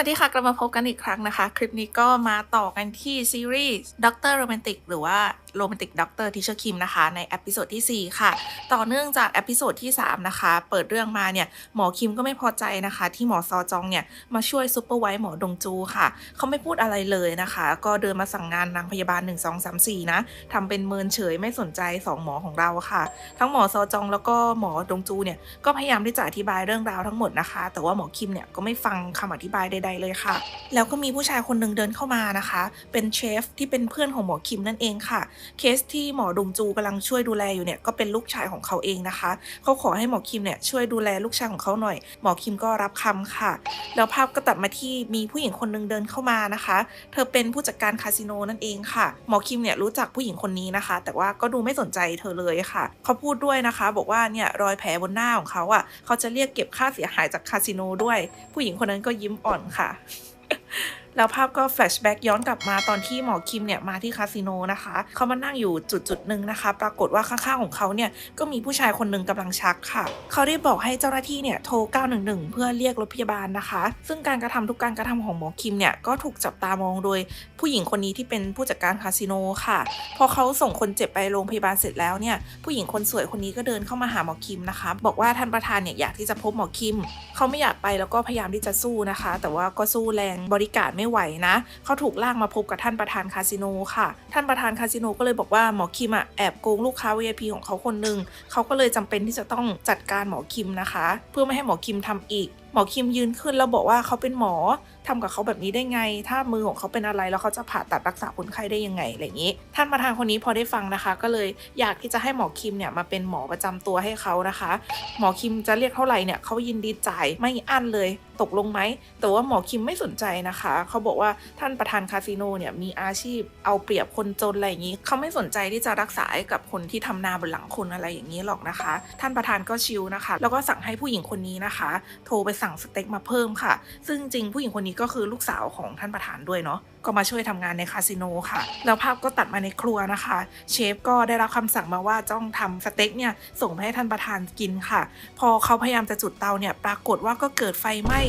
วัสดีค่ะ กลับมาพบกันอีกครั้งนะคะ คลิปนี้ก็มาต่อกันที่ซีรีส์ด็อกเตอร์โรแมนติกหรือว่า โรแมนติกด็อกเตอร์ทิเชอร์คิมนะคะ ในเอพิโซดที่ 4 ค่ะ ต่อเนื่องจากเอพิโซดที่ 3 นะคะ เปิดเรื่องมาเนี่ย หมอคิมก็ไม่พอใจนะคะ ที่หมอซอจองเนี่ย มาช่วยซูเปอร์ไวท์หมอดงจูค่ะ เขาไม่พูดอะไรเลยนะคะ ก็เดินมาสั่งงานนางพยาบาล 1 2 3 4 นะทำเป็นเมินเฉยไม่สนใจ 2 หมอของเราค่ะ ทั้งหมอซอจองแล้วก็หมอดงจูเนี่ยก็พยายามที่จะอธิบายเรื่องราวทั้งหมดนะคะ แต่ว่าหมอคิมเนี่ยก็ไม่ฟังคำอธิบายใด ๆเลยค่ะ แล้วก็มีผู้ชายคนหนึ่งเดินเข้ามานะคะ เป็นเชฟที่เป็นเพื่อนของหมอคิมนั่นเองค่ะเคสที่หมอดงจูกำลังช่วยดูแลอยู่เนี่ยก็เป็นลูกชายของเขาเองนะคะ เขาขอให้หมอคิมเนี่ยช่วยดูแลลูกชายของเขาหน่อย หมอคิมก็รับคำค่ะ แล้วภาพก็ตัดมาที่มีผู้หญิงคนหนึงเดินเข้ามานะคะ เธอเป็นผู้จัดการคาสิโนนั่นเองค่ะ หมอคิมเนี่ยรู้จักผู้หญิงคนนี้นะคะ แต่ว่าก็ดูไม่สนใจเธอเลยค่ะ เขาพูดด้วยนะคะ บอกว่าเนี่ยรอยแผลบนหน้าของเขาอะเขาจะเรียกเก็บค่าเสียหายจากคาสิโนด้วย ผู้หญิงคนนั้นก็ยิ้มอ่อนค่ะ แล้วภาพก็แฟลชแบ็กย้อนกลับมาตอนที่หมอคิมเนี่ยมาที่คาสิโนนะคะ เขามานั่งอยู่จุดจุดหนึ่งนะคะ ปรากฏว่าข้างๆของเขาเนี่ยก็มีผู้ชายคนหนึ่งกำลังชักค่ะ เขาได้บอกให้เจ้าหน้าที่เนี่ยโทร 911 เพื่อเรียกรถพยาบาลนะคะ ซึ่งการกระทำทุกการกระทำของหมอคิมเนี่ยก็ถูกจับตามองโดยผู้หญิงคนนี้ที่เป็นผู้จัดการคาสิโนค่ะ พอเขาส่งคนเจ็บไปโรงพยาบาลเสร็จแล้วเนี่ยผู้หญิงคนสวยคนนี้ก็เดินเข้ามาหาหมอคิมนะคะ บอกว่าท่านประธานเนี่ยอยากที่จะพบหมอคิม เขาไม่อยากไปแล้วก็พยายามที่จะสู้นะคะ แต่ว่าก็สู้แรงบริการไม่ไหวนะ เขาถูกลากมาพบกับท่านประธานคาสิโนค่ะ ท่านประธานคาสิโนก็เลยบอกว่าหมอคิมอะแอบโกงลูกค้า VIP ของเขาคนหนึ่งเขาก็เลยจำเป็นที่จะต้องจัดการหมอคิมนะคะ เพื่อไม่ให้หมอคิมทำอีก หมอคิมยืนขึ้นแล้วบอกว่าเขาเป็นหมอ ทำกับเขาแบบนี้ได้ไง ถ้ามือของเขาเป็นอะไรแล้วเขาจะผ่าตัดรักษาคนไข้ได้ยังไงอะไรอย่างนี้ ท่านประธานคนนี้พอได้ฟังนะคะ ก็เลยอยากที่จะให้หมอคิมเนี่ยมาเป็นหมอประจำตัวให้เขานะคะ หมอคิมจะเรียกเท่าไหร่เนี่ยเขายินดีจ่ายไม่อั้นเลยตกลงไหม แต่ว่าหมอคิมไม่สนใจนะคะ เขาบอกว่าท่านประธานคาสิโนเนี่ยมีอาชีพเอาเปรียบคนจนอะไรอย่างนี้ เขาไม่สนใจที่จะรักษาให้กับคนที่ทำนาบนหลังคนอะไรอย่างนี้หรอกนะคะ ท่านประธานก็ชิลนะคะ แล้วก็สั่งให้ผู้หญิงคนนี้นะคะ โทรไปสั่งสเต็กมาเพิ่มค่ะ ซึ่งจริงผู้หญิงคนนี้ก็คือลูกสาวของท่านประธานด้วยเนาะก็มาช่วยทำงานในคาสิโนค่ะ แล้วภาพก็ตัดมาในครัวนะคะ เชฟก็ได้รับคำสั่งมาว่าจ้องทำสเต็กเนี่ยส่งไปให้ท่านประธานกินค่ะ พอเขาพยายามจะจุดเตาเนี่ยปรากฏว่าก็เกิดไฟไหม้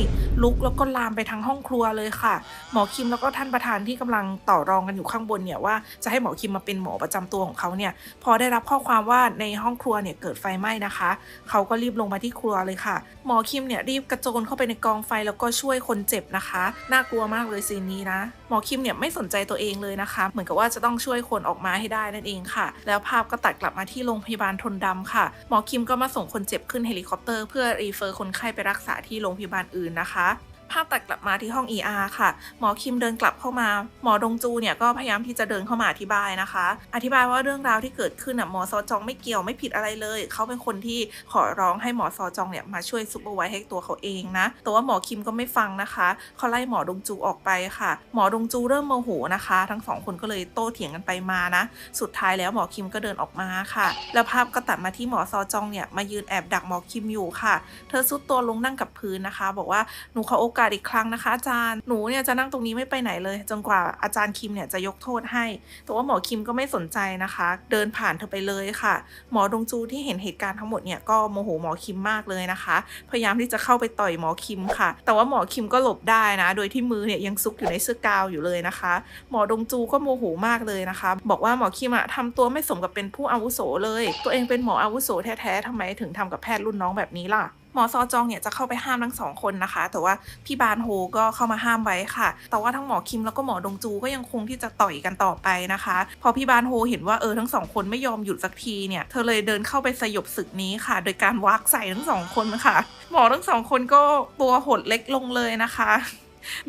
ลุกแล้วก็ลามไปทั้งห้องครัวเลยค่ะ หมอคิมแล้วก็ท่านประธานที่กำลังต่อรองกันอยู่ข้างบนเนี่ยว่าจะให้หมอคิมมาเป็นหมอประจำตัวของเขาเนี่ยพอได้รับข้อความว่าในห้องครัวเนี่ยเกิดไฟไหม้นะคะ เขาก็รีบลงมาที่ครัวเลยค่ะ หมอคิมเนี่ยรีบกระโจนเข้าไปในกองไฟแล้วก็ช่วยคนเจ็บนะคะน่ากลัวมากเลยซีนนี้นะ หมอคิมเนี่ยไม่สนใจตัวเองเลยนะคะ เหมือนกับว่าจะต้องช่วยคนออกมาให้ได้นั่นเองค่ะ แล้วภาพก็ตัดกลับมาที่โรงพยาบาลทนดำค่ะ หมอคิมก็มาส่งคนเจ็บขึ้นเฮลิคอปเตอร์เพื่อรีเฟอร์คนไข้ไปรักษาที่โรงพยาบาลอื่นนะคะ ภาพตัดกลับมาที่ห้อง ER ค่ะ หมอคิมเดินกลับเข้ามา หมอดงจูเนี่ยก็พยายามที่จะเดินเข้ามาอธิบายนะคะ อธิบายว่าเรื่องราวที่เกิดขึ้นอะหมอซอจองไม่เกี่ยวไม่ผิดอะไรเลย เขาเป็นคนที่ขอร้องให้หมอซอจองเนี่ยมาช่วยซุปเปอร์ไวท์ให้ตัวเขาเองนะ แต่ว่าหมอคิมก็ไม่ฟังนะคะเขาไล่หมอดงจูออกไปค่ะ หมอดงจูเริ่มโมโหนะคะ ทั้งสองคนก็เลยโต้เถียงกันไปมานะ สุดท้ายแล้วหมอคิมก็เดินออกมาค่ะ แล้วภาพก็ตัดมาที่หมอซอจองเนี่ยมายืนแอบดักหมอคิมอยู่ค่ะ เธอซุดตัวลงนั่งกับพื้นนะคะ บอกว่าหนูขอโอกาสอีกครั้งนะคะอาจารย์ หนูเนี่ยจะนั่งตรงนี้ไม่ไปไหนเลย จนกว่าอาจารย์คิมเนี่ยจะยกโทษให้ แต่ว่าหมอคิมก็ไม่สนใจนะคะ เดินผ่านเธอไปเลยค่ะ หมอดงจูที่เห็นเหตุการณ์ทั้งหมดเนี่ยก็โมโหหมอคิมมากเลยนะคะ พยายามที่จะเข้าไปต่อยหมอคิมค่ะ แต่ว่าหมอคิมก็หลบได้นะ โดยที่มือเนี่ยยังซุกอยู่ในเสื้อกาวอยู่เลยนะคะ หมอดงจูก็โมโหมากเลยนะคะ บอกว่าหมอคิมอะทำตัวไม่สมกับเป็นผู้อาวุโสเลย ตัวเองเป็นหมออาวุโสแท้ๆทำไมถึงทำกับแพทย์รุ่นน้องแบบนี้ล่ะ มอซอจองเนี่ยจะเข้าไปห้ามทั้งสองคนนะคะ แต่ว่าพี่บานโฮก็เข้ามาห้ามไว้ค่ะ แต่ว่าทั้งหมอคิมแล้วก็หมอดงจูก็ยังคงที่จะต่อยกันต่อไปนะคะ พอพี่บานโฮเห็นว่าเออทั้งสองคนไม่ยอมหยุดสักทีเนี่ย เธอเลยเดินเข้าไปสยบศึกนี้ค่ะ โดยการวักใส่ทั้งสองคนค่ะ หมอทั้งสองคนก็ตัวหดเล็กลงเลยนะคะ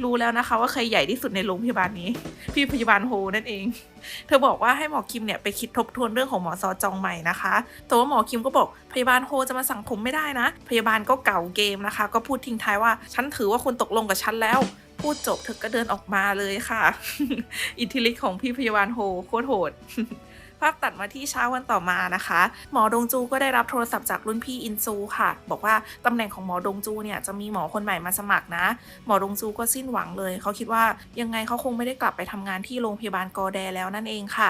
รู้แล้วนะคะ ว่าใครใหญ่ที่สุดในโรงพยาบาลนี้ พี่พยาบาลโฮนั่นเอง เธอบอกว่าให้หมอคิมเนี่ยไปคิดทบทวนเรื่องของหมอซอจองใหม่นะคะแต่ว่าหมอคิมก็บอกพยาบาลโฮจะมาสั่งผมไม่ได้นะ พยาบาลก็เก่าเกมนะคะ ก็พูดทิ้งท้ายว่าฉันถือว่าคุณตกลงกับฉันแล้วพูดจบเธอก็เดินออกมาเลยค่ะ อิทธิฤทธิ์ของพี่พยาบาลโฮโคตรโหด ภาพตัดมาที่เช้าวันต่อมานะคะ หมอดงจูก็ได้รับโทรศัพท์จากรุ่นพี่อินซูค่ะ บอกว่าตำแหน่งของหมอดงจูเนี่ยจะมีหมอคนใหม่มาสมัครนะ หมอดงจูก็สิ้นหวังเลย เขาคิดว่ายังไงเขาคงไม่ได้กลับไปทำงานที่โรงพยาบาลกอแดแล้วนั่นเองค่ะ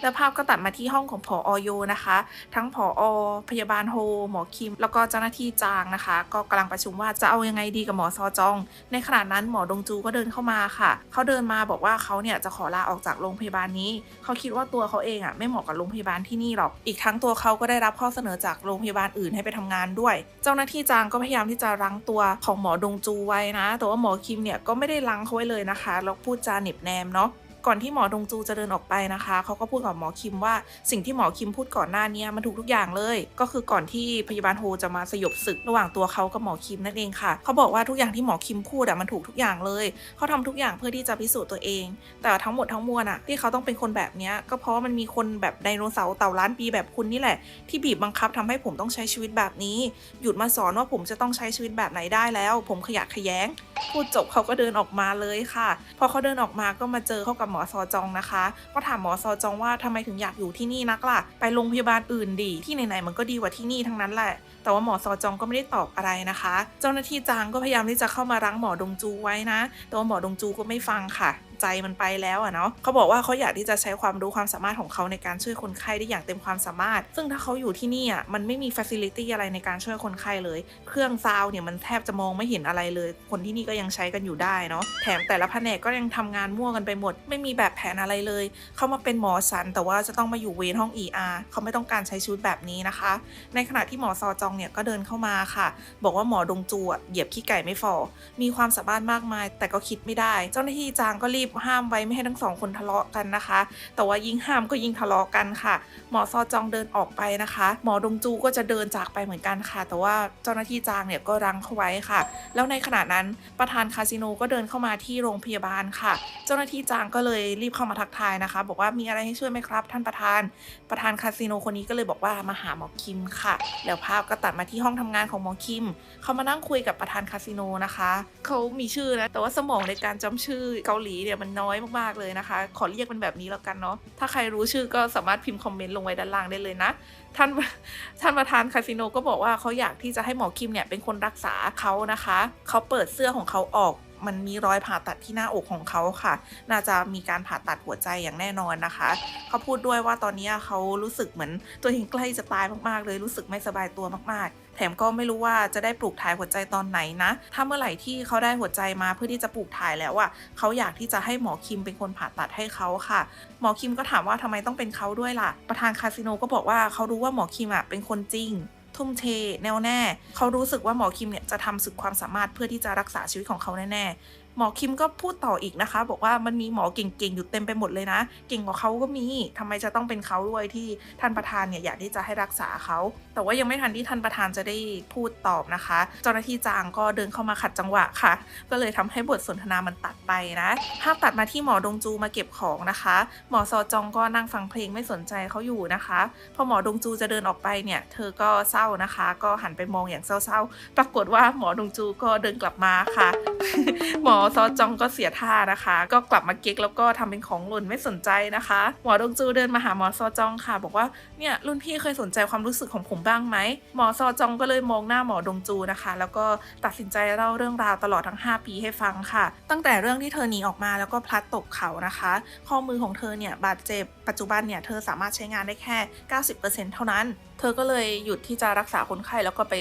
แล้วภาพก็ตัดมาที่ห้องของผออโยนะคะ ทั้งผอพยาบาลโฮ หมอคิม แล้วก็เจ้าหน้าที่จางนะคะ ก็กำลังประชุมว่าจะเอายังไงดีกับหมอซอจอง ในขณะนั้นหมอดงจูก็เดินเข้ามาค่ะ เขาเดินมาบอกว่าเขาเนี่ยจะขอลาออกจากโรงพยาบาลนี้ เขาคิดว่าตัวเขาเองอะไม่เหมาะกับโรงพยาบาลที่นี่หรอก อีกทั้งตัวเขาก็ได้รับข้อเสนอจากโรงพยาบาลอื่นให้ไปทำงานด้วย เจ้าหน้าที่จางก็พยายามที่จะรั้งตัวของหมอดงจูไว้นะ แต่ว่าหมอคิมเนี่ยก็ไม่ได้รั้งเขาไว้เลยนะคะ แล้วพูดจาเหน็บแนมเนาะ ก่อนที่หมอดงจูจะเดินออกไปนะคะเขาก็พูดกับหมอคิมว่าสิ่งที่หมอคิมพูดก่อนหน้านี้มันถูกทุกอย่างเลย ก็คือก่อนที่พยาบาลโฮจะมาสยบศึกระหว่างตัวเขากับหมอคิมนั่นเองค่ะเขาบอกว่าทุกอย่างที่หมอคิมพูดอะมันถูกทุกอย่างเลยเขาทำทุกอย่างเพื่อที่จะพิสูจน์ตัวเอง แต่ทั้งหมดทั้งมวลอะที่เขาต้องเป็นคนแบบเนี้ยก็เพราะว่ามันมีคนแบบไดโนเสาร์เต่าล้านปีแบบคุณนี่แหละ ที่บีบบังคับทำให้ผมต้องใช้ชีวิตแบบนี้ หยุดมาสอนว่าผมจะต้องใช้ชีวิตแบบไหนได้แล้ว ผมขยะแขยงพูดจบเขาก็เดินออกมาเลยค่ะ พอเขาเดินออกมาก็มาเจอเขากับหมอซอจองนะคะ ก็ถามหมอซอจองว่าทำไมถึงอยากอยู่ที่นี่นักล่ะ ไปโรงพยาบาลอื่นดี ที่ไหนๆมันก็ดีกว่าที่นี่ทั้งนั้นแหละ แต่ว่าหมอซอจองก็ไม่ได้ตอบอะไรนะคะ เจ้าหน้าที่จางก็พยายามที่จะเข้ามารั้งหมอดงจูไว้นะ แต่ว่าหมอดงจูก็ไม่ฟังค่ะ ใจมันไปแล้วอะเนาะเขาบอกว่าเขาอยากที่จะใช้ความรู้ความสามารถของเขาในการช่วยคนไข้ได้อย่างเต็มความสามารถ ซึ่งถ้าเขาอยู่ที่นี่อะมันไม่มีฟัซิลิตี้อะไรในการช่วยคนไข้เลย เครื่องซาวเนี่ยมันแทบจะมองไม่เห็นอะไรเลย คนที่นี่ก็ยังใช้กันอยู่ได้เนาะแถมแต่ละแผนกก็ยังทำงานมั่วกันไปหมด ไม่มีแบบแผนอะไรเลย เขามาเป็นหมอสันแต่ว่าจะต้องมาอยู่เวรห้อง ER เขาไม่ต้องการใช้ชีวิตแบบนี้นะคะ ในขณะที่หมอซอจองเนี่ยก็เดินเข้ามาค่ะ บอกว่าหมอดงจูอะเหยียบขี้ไก่ไม่ฟอมีความสามารถมากมาย แต่ก็คิดไม่ได้ เจ้าหน้าที่จางก็รีบห้ามไว้ไม่ให้ทั้งสองคนทะเลาะกันนะคะ แต่ว่ายิ่งห้ามก็ยิ่งทะเลาะกันค่ะ หมอซอจองเดินออกไปนะคะ หมอดงจูก็จะเดินจากไปเหมือนกันค่ะ แต่ว่าเจ้าหน้าที่จางเนี่ยก็รั้งเขาไว้ค่ะ แล้วในขณะนั้นประธานคาสิโนก็เดินเข้ามาที่โรงพยาบาลค่ะ เจ้าหน้าที่จางก็เลยรีบเข้ามาทักทายนะคะ บอกว่ามีอะไรให้ช่วยไหมครับ ท่านประธาน ประธานคาสิโนคนนี้ก็เลยบอกว่ามาหาหมอคิมค่ะ แล้วภาพก็ตัดมาที่ห้องทำงานของหมอคิม เขามานั่งคุยกับประธานคาสิโนนะคะ เขามีชื่อนะ แต่ว่าสมองในการจำชื่อเกาหลีเนี่ยมันน้อยมากๆเลยนะคะ ขอเรียกเป็นแบบนี้แล้วกันเนาะถ้าใครรู้ชื่อก็สามารถพิมพ์คอมเมนต์ลงไว้ด้านล่างได้เลยนะท่านท่านประธานคาสิโนก็บอกว่าเขาอยากที่จะให้หมอคิมเนี่ยเป็นคนรักษาเขานะคะเขาเปิดเสื้อของเขาออกมันมีรอยผ่าตัดที่หน้าอกของเขาค่ะ น่าจะมีการผ่าตัดหัวใจอย่างแน่นอนนะคะ เขาพูดด้วยว่าตอนนี้เขารู้สึกเหมือนตัวเองใกล้จะตายมากๆเลย รู้สึกไม่สบายตัวมากๆ ถมก็ไม่รู้ว่าจะได้ปลูกถ่ายหัวใจตอนไหนนะ ถ้าเมื่อไหร่ที่เขาได้หัวใจมาเพื่อที่จะปลูกถ่ายแล้วอะเขาอยากที่จะให้หมอคิมเป็นคนผ่าตัดให้เขาค่ะ หมอคิมก็ถามว่าทำไมต้องเป็นเขาด้วยล่ะ ประธานคาสิโนก็บอกว่าเขารู้ว่าหมอคิมอะเป็นคนจริงทุ่มเทแน่วแน่ เขารู้สึกว่าหมอคิมเนี่ยจะทำสุดความสามารถเพื่อที่จะรักษาชีวิตของเขาแน่ๆ หมอคิมก็พูดต่ออีกนะคะ บอกว่ามันมีหมอเก่งๆอยู่เต็มไปหมดเลยนะ เก่งกว่าเขาก็มีทำไมจะต้องเป็นเขาด้วยที่ท่านประธานเนี่ยอยากที่จะให้รักษาเขา แต่ว่ายังไม่ทันที่ท่านประธานจะได้พูดตอบนะคะ เจ้าหน้าที่จางก็เดินเข้ามาขัดจังหวะค่ะ ก็เลยทำให้บทสนทนามันตัดไปนะ ภาพตัดมาที่หมอดงจูมาเก็บของนะคะ หมอซอจองก็นั่งฟังเพลงไม่สนใจเขาอยู่นะคะ พอหมอดงจูจะเดินออกไปเนี่ยเธอก็เศร้านะคะ ก็หันไปมองอย่างเศร้าๆ ปรากฏว่าหมอดงจูก็เดินกลับมาค่ะ หมอซอจองก็เสียท่านะคะ ก็กลับมาเก๊กแล้วก็ทำเป็นของหล่นไม่สนใจนะคะ หมอดงจูเดินมาหาหมอซอจองค่ะ บอกว่าเนี่ยรุ่นพี่เคยสนใจความรู้สึกของผมบ้างไหมหมอซอจองก็เลยมองหน้าหมอดงจูนะคะ แล้วก็ตัดสินใจเล่าเรื่องราวตลอดทั้ง 5 ปีให้ฟังค่ะ ตั้งแต่เรื่องที่เธอหนีออกมาแล้วก็พลัดตกเขานะคะ ข้อมือของเธอเนี่ยบาดเจ็บปัจจุบันเนี่ยเธอสามารถใช้งานได้แค่ 90%เท่านั้น เธอก็เลยหยุดที่จะรักษาคนไข้แล้วก็ไป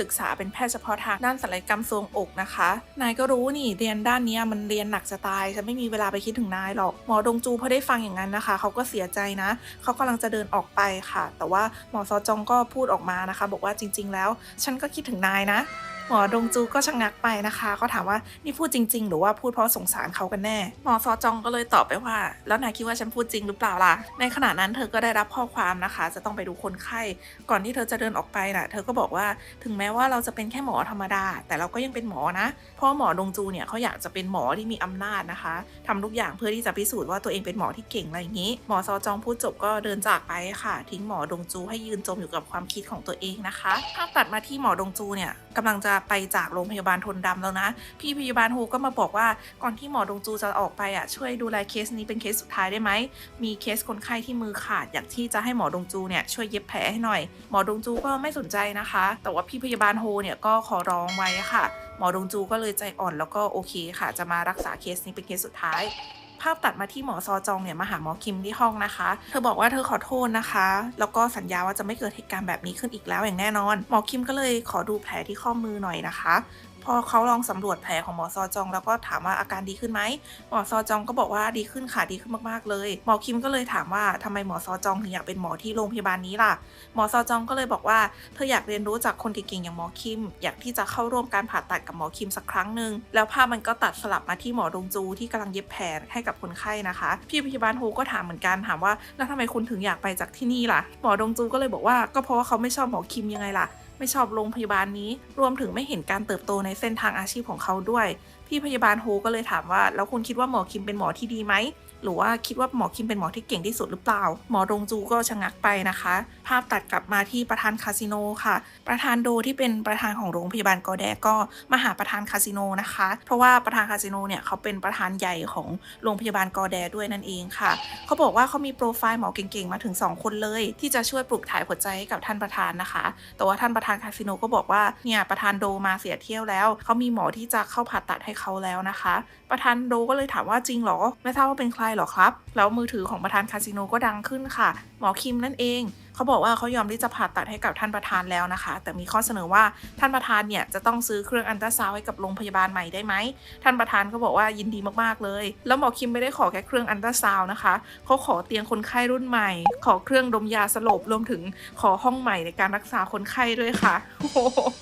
ศึกษาเป็นแพทย์เฉพาะทางด้านศัลยกรรมทรวงอกนะคะ นายก็รู้นี่เรียนด้านนี้มันเรียนหนักจะตายฉันไม่มีเวลาไปคิดถึงนายหรอกหมอดงจูพอได้ฟังอย่างนั้นนะคะ เขาก็เสียใจนะ เขากำลังจะเดินออกไปค่ะ แต่ว่าหมอซอจองก็พูดออกมานะคะ บอกว่าจริง ๆ แล้ว ฉันก็คิดถึงนายนะ หมอดงจูก็ชะงักไปนะคะเขาถามว่านี่พูดจริง ๆ หรือว่าพูดเพราะสงสารเขากันแน่ หมอซอจองก็เลยตอบไปว่า แล้วนายคิดว่าฉันพูดจริงหรือเปล่าล่ะ ในขณะนั้นเธอก็ได้รับข้อความนะคะ จะต้องไปดูคนไข้ ก่อนที่เธอจะเดินออกไปน่ะ เธอก็บอกว่าถึงแม้ว่าเราจะเป็นแค่หมอธรรมดา แต่เราก็ยังเป็นหมอนะ เพราะหมอดงจูเนี่ยเขาอยากจะเป็นหมอที่มีอำนาจนะคะทำทุกอย่างเพื่อที่จะพิสูจน์ว่าตัวเองเป็นหมอที่เก่งอะไรอย่างนี้ หมอซอจองพูดจบก็เดินจากไปค่ะ ทิ้งหมอดงจูให้ยืนจมอยู่กับความคิดของตัวเองนะคะภาพตัดมาที่หมอดงจูเนี่ยกำลังจะไปจากโรงพยาบาลทนดำแล้วนะ พี่พยาบาลโฮก็มาบอกว่าก่อนที่หมอดงจูจะออกไปอะช่วยดูแลเคสนี้เป็นเคสสุดท้ายได้ไหม มีเคสคนไข้ที่มือขาดอยากที่จะให้หมอดงจูเนี่ยช่วยเย็บแผลให้หน่อย หมอดงจูก็ไม่สนใจนะคะ แต่ว่าพี่พยาบาลโฮเนี่ยก็ขอร้องไว้ค่ะ หมอดงจูก็เลยใจอ่อนแล้วก็โอเคค่ะ จะมารักษาเคสนี้เป็นเคสสุดท้าย ภาพตัดมาที่หมอซอจองเนี่ยมาหาหมอคิมที่ห้องนะคะ เธอบอกว่าเธอขอโทษนะคะ แล้วก็สัญญาว่าจะไม่เกิดเหตุการณ์แบบนี้ขึ้นอีกแล้วอย่างแน่นอน หมอคิมก็เลยขอดูแผลที่ข้อมือหน่อยนะคะ พอเขาลองสำรวจแผลของหมอซอจอง แล้วก็ถามว่าอาการดีขึ้นไหมหมอซอจองก็บอกว่าดีขึ้นค่ะดีขึ้นมากๆเลย หมอคิมก็เลยถามว่าทำไมหมอซอจองถึงอยากเป็นหมอที่โรงพยาบาลนี้ล่ะ หมอซอจองก็เลยบอกว่าเธออยากเรียนรู้จากคนเก่งๆอย่างหมอคิม อยากที่จะเข้าร่วมการผ่าตัดกับหมอคิมสักครั้งหนึ่งแล้วภาพมันก็ตัดสลับมาที่หมอดงจูที่กำลังเย็บแผลให้กับคนไข้นะคะ พี่พยาบาลโฮก็ถามเหมือนกันถามว่าแล้วทำไมคุณถึงอยากไปจากที่นี่ล่ะ หมอดงจูก็เลยบอกว่าก็เพราะว่าเขาไม่ชอบหมอคิมยังไงล่ะ ไม่ชอบโรงพยาบาลนี้ รวมถึงไม่เห็นการเติบโตในเส้นทางอาชีพของเขาด้วย พี่พยาบาลโฮก็เลยถามว่า แล้วคุณคิดว่าหมอคิมเป็นหมอที่ดีไหม หรือว่าคิดว่าหมอคิมเป็นหมอที่เก่งที่สุดหรือเปล่า หมอดงจูก็ชะงักไปนะคะ ภาพตัดกลับมาที่ประธานคาสิโนค่ะ ประธานโดที่เป็นประธานของโรงพยาบาลกอแดก็มาหาประธานคาสิโนนะคะ เพราะว่าประธานคาสิโนเนี่ยเขาเป็นประธานใหญ่ของโรงพยาบาลกอแดด้วยนั่นเองค่ะ เขาบอกว่าเขามีโปรไฟล์หมอเก่งๆมาถึง 2 คนเลย ที่จะช่วยปลุกถ่ายหัวใจให้กับท่านประธานนะคะ แต่ว่าท่านประธานคาสิโนก็บอกว่าเนี่ยประธานโดมาเสียเที่ยวแล้วเขามีหมอที่จะเข้าผ่าตัดให้เขาแล้วนะคะ ประธานโดก็เลยถามว่าจริงเหรอไม่ทราบว่าเป็นใครหรอครับ แล้วมือถือของประธานคาสิโนก็ดังขึ้นค่ะ หมอคิมนั่นเองเขาบอกว่าเขายอมที่จะผ่าตัดให้กับท่านประธานแล้วนะคะ แต่มีข้อเสนอว่าท่านประธานเนี่ยจะต้องซื้อเครื่องอันตราซาวให้กับโรงพยาบาลใหม่ได้ไหมท่านประธานก็บอกว่ายินดีมากๆเลย แล้วหมอคิมไม่ได้ขอแค่เครื่องอันตราซาวนะคะเขาขอเตียงคนไข้รุ่นใหม่ ขอเครื่องดมยาสลบรวมถึงขอห้องใหม่ในการรักษาคนไข้ด้วยค่ะโอ้โห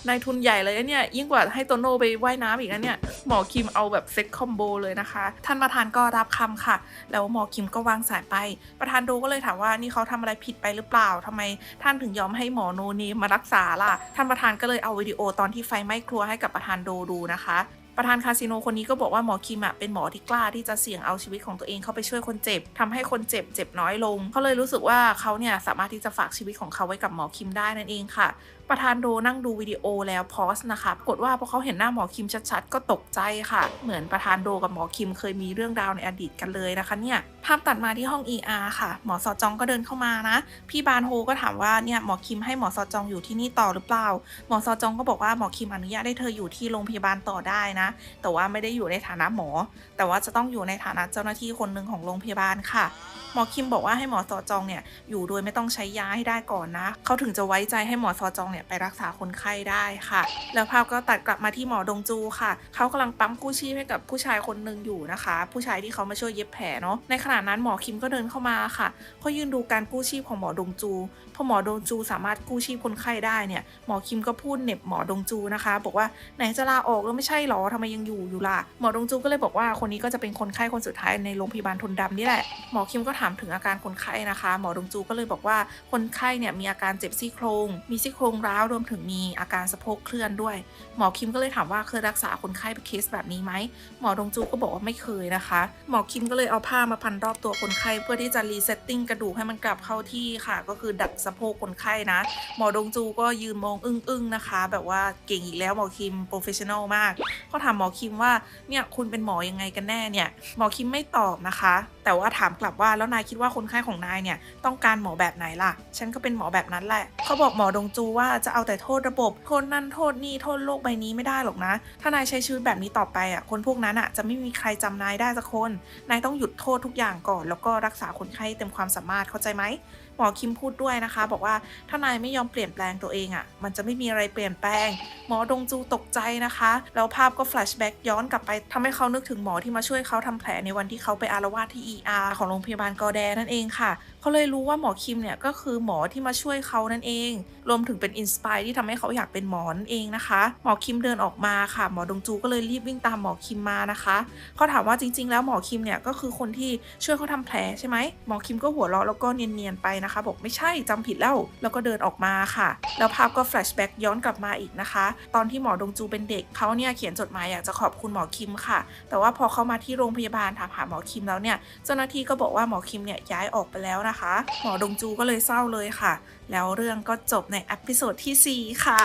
นายทุนใหญ่เลยเนี่ยยิ่งกว่าให้โตโน่ไปว่ายน้ำอีกนะเนี่ยหมอคิมเอาแบบเซ็ตคอมโบเลยนะคะ ท่านประธานก็รับคำค่ะ แล้วหมอคิมก็วางสายไป ประธานโดก็เลยถามว่านี่เขาทำอะไรผิดไปหรือเปล่าทำไมท่านถึงยอมให้หมอโนนีมารักษาล่ะ ท่านประธานก็เลยเอาวิดีโอตอนที่ไฟไหม้ครัวให้กับประธานโดดูนะคะ ประธานคาสิโนคนนี้ก็บอกว่าหมอคิมอะเป็นหมอที่กล้าที่จะเสี่ยงเอาชีวิตของตัวเองเข้าไปช่วยคนเจ็บทำให้คนเจ็บเจ็บน้อยลงเขาเลยรู้สึกว่าเขาเนี่ยสามารถที่จะฝากชีวิตของเขาไว้กับหมอคิมได้นั่นเองค่ะ ประธานโดนั่งดูวิดีโอแล้วพอสนะคะปรากฏว่าพอเขาเห็นหน้าหมอคิมชัดๆ ก็ตกใจค่ะ เหมือนประธานโดกับหมอคิมเคยมีเรื่องราวในอดีตกันเลยนะคะเนี่ยภาพตัดมาที่ห้อง ER ค่ะ หมอสอจองก็เดินเข้ามานะ พี่บานโฮก็ถามว่าเนี่ยหมอคิมให้หมอสอจองอยู่ที่นี่ต่อหรือเปล่า หมอสอจองก็บอกว่าหมอคิมอนุญาตให้เธออยู่ที่โรงพยาบาลต่อได้นะแต่ว่าไม่ได้อยู่ในฐานะหมอ แต่ว่าจะต้องอยู่ในฐานะเจ้าหน้าที่คนหนึ่งของโรงพยาบาลค่ะ หมอคิมบอกว่าให้หมอซอจองเนี่ยอยู่โดยไม่ต้องใช้ยาให้ได้ก่อนนะ เขาถึงจะไว้ใจให้หมอซอจองเนี่ยไปรักษาคนไข้ได้ค่ะ แล้วภาพก็ตัดกลับมาที่หมอดงจูค่ะ เขากำลังปั๊มกู้ชีพให้กับผู้ชายคนหนึ่งอยู่นะคะ ผู้ชายที่เขามาช่วยเย็บแผลเนาะ ในขณะนั้นหมอคิมก็เดินเข้ามาค่ะเขายืนดูการกู้ชีพของหมอดงจู อหมอดงจูสามารถกู้ชีพคนไข้ได้เนี่ยหมอคิมก็พูดเหน็บหมอดงจูนะคะ บอกว่าไหนจะลาออกแล้วไม่ใช่หรอทำไมยังอยู่อยู่ล่ะหมอดงจูก็เลยบอกว่าคนนี้ก็จะเป็นคนไข้คนสุดท้ายในโรงพยาบาลทนดำนี่แหละหมอคิมก็ถามถึงอาการคนไข้นะคะ หมอดงจูก็เลยบอกว่าคนไข้เนี่ยมีอาการเจ็บซี่โครงมีซี่โครงร้าวรวมถึงมีอาการสะโพกเคลื่อนด้วย หมอคิมก็เลยถามว่าเคยรักษาคนไข้เป็นเคสแบบนี้ไหมหมอดงจูก็บอกว่าไม่เคยนะคะ หมอคิมก็เลยเอาผ้ามาพันรอบตัวคนไข้เพื่อที่จะรีเซตติ้งกระดูกให้มันกลับเข้าที่ค่ะ ก็คือดัดสะโพกคนไข้นะ หมอดงจูก็ยืนมองอึ้งๆนะคะ แบบว่าเก่งอีกแล้วหมอคิมโปรเฟชชั่นอลมาก ก็ถามหมอคิมว่าเนี่ยคุณเป็นหมอยังไงกันแน่เนี่ย หมอคิมไม่ตอบนะคะ แต่ว่าถามกลับว่าแล้วนายคิดว่าคนไข้ของนายเนี่ยต้องการหมอแบบไหนล่ะ ฉันก็เป็นหมอแบบนั้นแหละ เขาบอกหมอดงจูว่าจะเอาแต่โทษระบบโทษนั่นโทษนี่โทษโลกใบนี้ไม่ได้หรอกนะ ถ้านายใช้ชีวิตแบบนี้ต่อไปอะคนพวกนั้นอะจะไม่มีใครจำนายได้สักคน นายต้องหยุดโทษทุกอย่างก่อน แล้วก็รักษาคนไข้เต็มความสามารถเข้าใจไหม มอคิมพูดด้วยนะคะ บอกว่าถ้านายไม่ยอมเปลี่ยนแปลงตัวเองอะ่ะ มันจะไม่มีอะไรเปลี่ยนแปลง หมอดงจูตกใจนะคะ แล้วภาพก็แฟลชแบ็กย้อนกลับไปทำให้เขานึกถึงหมอที่มาช่วยเขาทำแผลในวันที่เขาไปอารวาสที่ ER ของโรงพยาบาลกอแดนั่นเองค่ะเขาเลยรู้ว่าหมอคิมเนี่ยก็คือหมอที่มาช่วยเขานั่นเอง รวมถึงเป็นอินสปายที่ทำให้เขาอยากเป็นหมอนั่นเองนะคะ หมอคิมเดินออกมาค่ะ หมอดงจูก็เลยรีบวิ่งตามหมอคิมมานะคะเขาถามว่าจริง ๆ แล้วหมอคิมเนี่ยก็คือคนที่ช่วยเขาทำแผลใช่ไหมหมอคิมก็หัวเราะแล้วก็เนียนๆไปนะคะบอกไม่ใช่จำผิดแล้ว แล้วก็เดินออกมาค่ะ แล้วภาพก็แฟลชแบ็กย้อนกลับมาอีกนะคะ ตอนที่หมอดงจูเป็นเด็กเขาเนี่ยเขียนจดหมายอยากจะขอบคุณหมอคิมค่ะ แต่ว่าพอเขามาที่โรงพยาบาลถามหาหมอคิมแล้วเนี่ยเจ้าหน้าที่ก็บอกว่าหมอคิมเนี่ยย้ายออกไปแล้วนะคะ หมอดงจูก็เลยเศร้าเลยค่ะ แล้วเรื่องก็จบในอพิโซดที่ 4 ค่ะ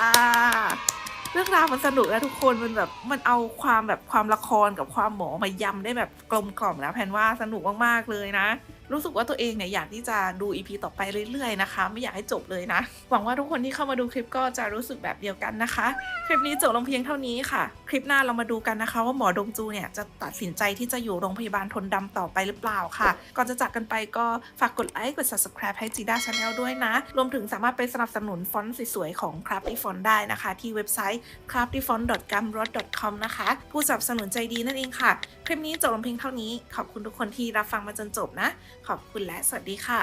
เรื่องราวมันสนุกนะทุกคนมันแบบมันเอาความแบบความละครกับความหมอมายำได้แบบกลมกล่อมแล้วแพนว่าสนุกมากๆเลยนะ รู้สึกว่าตัวเองเนี่ยอยากที่จะดูอีพีต่อไปเรื่อยๆนะคะ ไม่อยากให้จบเลยนะ หวังว่าทุกคนที่เข้ามาดูคลิปก็จะรู้สึกแบบเดียวกันนะคะ คลิปนี้จบลงเพียงเท่านี้ค่ะ คลิปหน้าเรามาดูกันนะคะ ว่าหมอดงจูเนี่ยจะตัดสินใจที่จะอยู่โรงพยาบาลทนดำต่อไปหรือเปล่าค่ะ ก่อนจะจากกันไปก็ฝากกดไลค์กด subscribe ให้จีด้าชาแนลด้วยนะ รวมถึงสามารถไปสนับสนุนฟอนต์สวยๆของ Crafty Font ได้นะคะ ที่เว็บไซต์ craftyfont.gumroad.com นะคะ ผู้สนับสนุนใจดีนั่นเองค่ะ คลิปนี้จบลงเพียงเท่านี้ ขอบคุณทุกคนที่รับฟังมาจนจบนะ ขอบคุณและสวัสดีค่ะ